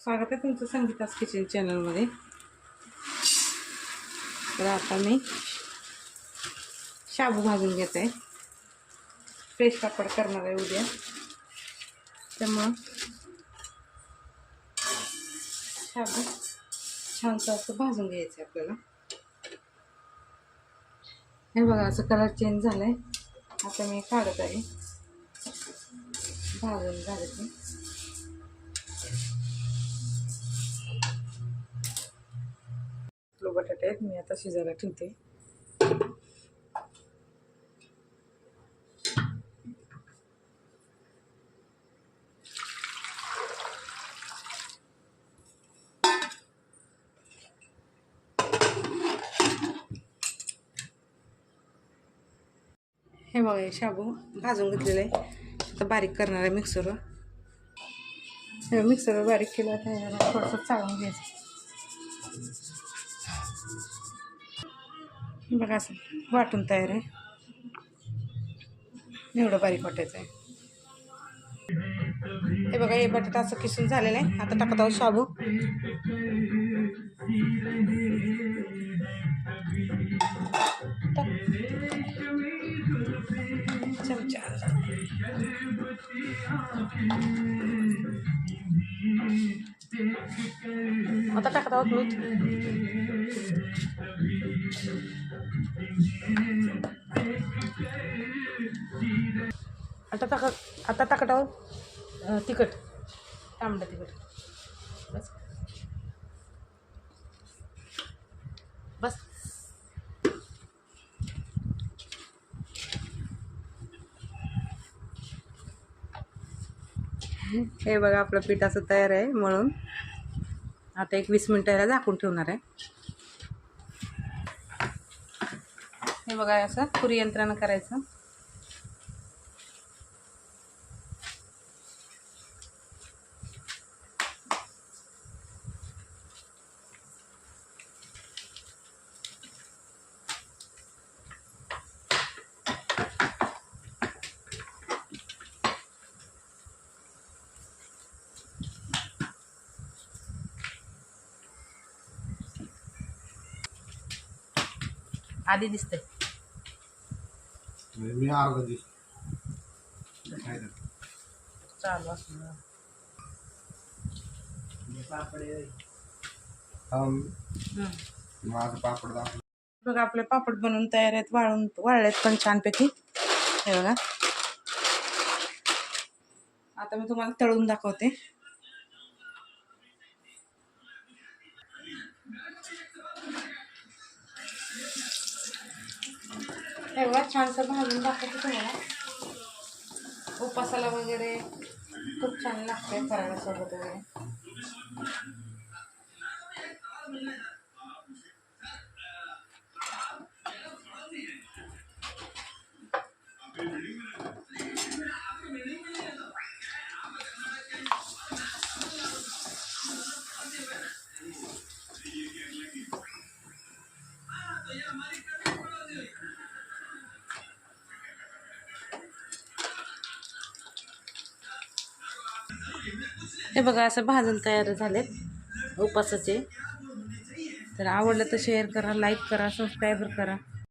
स्वागत आहे तुमचं संगीतास किचन चॅनलमध्ये. तर आता मी शाबू भाजून घेत. आहे फ्रेश पापड करणार आहे उद्या. त्यामुळं शाबू छानसं असं भाजून घ्यायचं आहे आपल्याला. हे बघा असं कलर चेंज झालं आहे आता मी काढत आहे. भाजून झालं आलू बटाटे आहेत मी आता शिजायला ठेवते. हे बघा हे शाबू भाजून घेतलेलं आहे. आता बारीक करणार आहे मिक्सरवर हे मिक्सरवर बारीक केलं तर थोडंसं चाळून घ्यायचं. बघा असं वाटून तयार आहे एवढं बारीक वाटायचं आहे हे बघा हे बटाटा असं किसून झालेलं आहे आता टाकत आहोत शाबू चमचा आता टाकत आहोत मीठ आता आता टाकत आहोत तिखट. तांबडं तिखट. बस. बस. हे बघा आपलं पीठ असं तयार आहे म्हणून आता एक वीस मिनटं याला झाकून ठेवणार आहे. हे बघा असं पुरी यंत्रानं करायचं. आधी दिसतंय. मी अर्धा झालं? चालू असणार हा, माझं पापड दाखव. बघा आपले पापड बनवून तयार आहेत वाळून वाळलेत पण छानपैकी. हे बघा. आता मी तुम्हाला तळून दाखवते. एवढा छानसं भाजून दाखवते तुम्हाला. उपासाला वगैरे खूप छान लागते फराळासोबत वगैरे. हे बघा असं भाजून तयार झालेत उपासाचे. तर आवडलं तर शेअर करा लाईक करा सबस्क्राईबर करा.